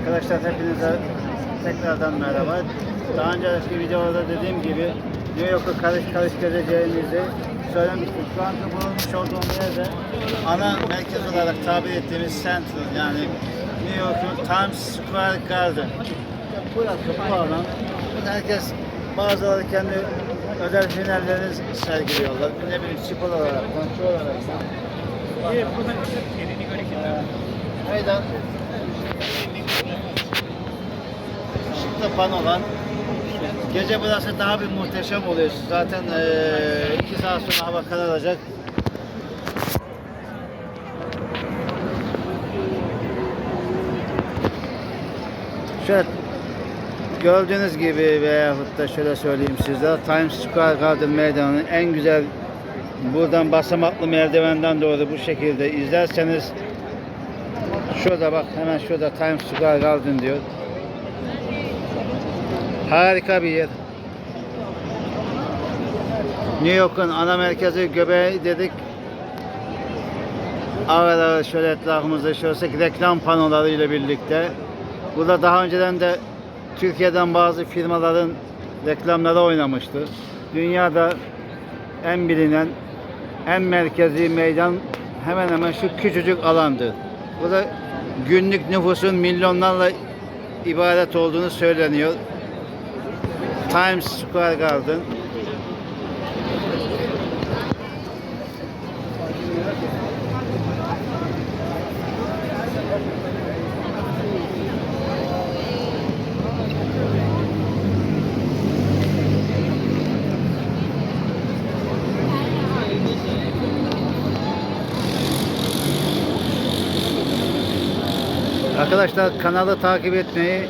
Arkadaşlar hepinize tekrardan merhaba. Daha önceki videoda dediğim gibi New York'u karış karış gezeceğimizi söylemiştik. Şu anda bulunmuş olduğum yerde ana merkez olarak tabir ettiğimiz Central yani New York'un Times Square Garden. Burası bu alan. Herkes bazıları kendi özel hünerlerini sergiliyorlar. Ne bileyim spor olarak, kontrol olarak. Meydan ışıklı panolar. Gece burası daha bir muhteşem oluyor. Zaten eee, iki saat sonra hava kararacak. Şöyle gördüğünüz gibi veyahut da şöyle söyleyeyim size Times Square Garden meydanının en güzel buradan basamaklı merdivenden doğru bu şekilde izlerseniz şurada bak hemen şurada Times Square Garden diyor. Harika bir yer. New York'un ana merkezi göbeği dedik. Aralara şöyle etrafımızda şöyle reklam panoları ile birlikte. Burada daha önceden de Türkiye'den bazı firmaların reklamları oynamıştı. Dünyada en bilinen, en merkezi meydan hemen hemen şu küçücük alandı. Burada günlük nüfusun milyonlarla ibaret olduğunu söyleniyor. Times Square Garden. Arkadaşlar kanalı takip etmeyi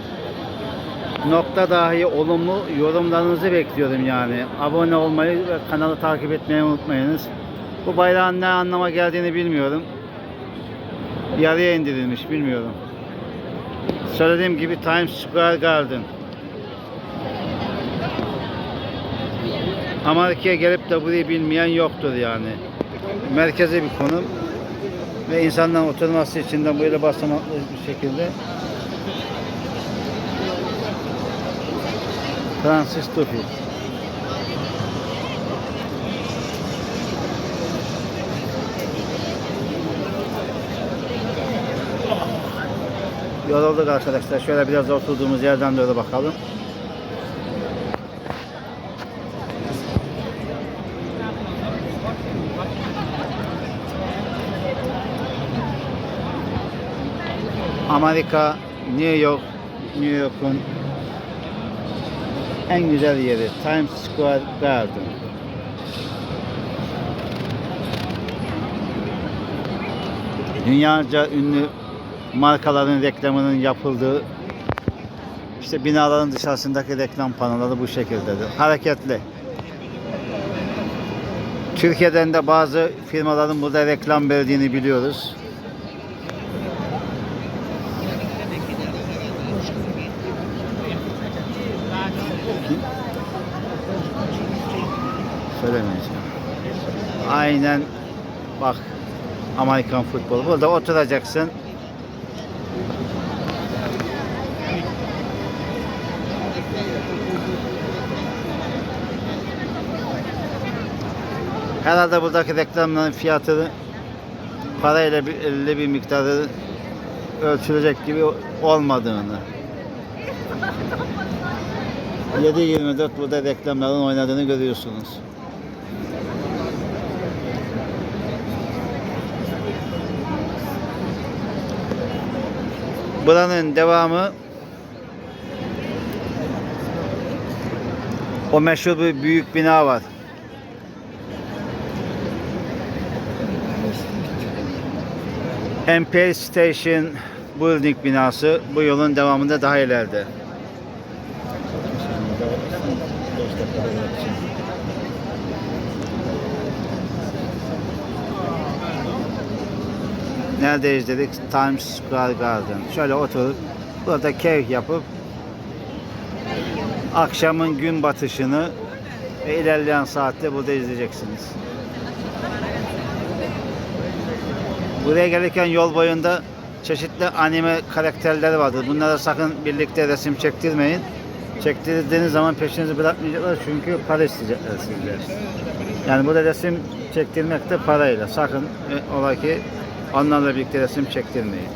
nokta dahi olumlu yorumlarınızı bekliyorum yani. Abone olmayı ve kanalı takip etmeyi unutmayınız. Bu bayrağın ne anlama geldiğini bilmiyorum. Yarıya indirilmiş bilmiyorum. Söylediğim gibi Times Square Garden. Amerika'ya gelip de burayı bilmeyen yoktur yani. Merkezi bir konum ve insanların oturması için de böyle basamaklı bir şekilde Francis Tufi. Yorulduk arkadaşlar. Şöyle biraz oturduğumuz yerden doğru bakalım. Amerika, New York, New York'un en güzel yeri Times Square Garden. Dünyaca ünlü markaların reklamının yapıldığı işte binaların dışarısındaki reklam panoları bu şekildedir. Hareketli. Türkiye'den de bazı firmaların burada reklam verdiğini biliyoruz. Söylemeyeceğim. Aynen bak Amerikan futbolu. Burada oturacaksın. Herhalde buradaki reklamların fiyatı parayla belli bir miktarı ölçülecek gibi olmadığını 7-24 burada reklamların oynadığını görüyorsunuz. Buranın devamı o meşhur bir büyük bina var. Empire Station Building binası bu yolun devamında daha ileride. Neredeyiz dedik? Times Square Garden. Şöyle oturup burada keyif yapıp akşamın gün batışını ve ilerleyen saatte burada izleyeceksiniz. Buraya gelirken yol boyunda çeşitli anime karakterleri vardır. Bunlara sakın birlikte resim çektirmeyin. Çektirdiğiniz zaman peşinizi bırakmayacaklar çünkü para isteyecekler sizden. Yani burada resim çektirmek de parayla. Sakın e, ola ki onlarla birlikte resim çektirmeyin.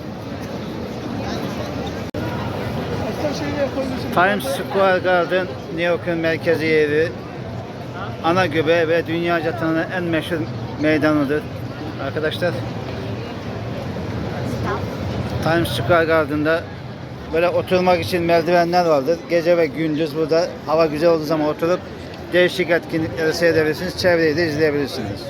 Times Square Garden New York'un merkezi yeri. Ana göbeği ve dünyaca tanınan en meşhur meydanıdır. Arkadaşlar Times Square Garden'da böyle oturmak için merdivenler vardır. Gece ve gündüz burada hava güzel olduğu zaman oturup değişik etkinlikleri seyredebilirsiniz. Çevreyi de izleyebilirsiniz.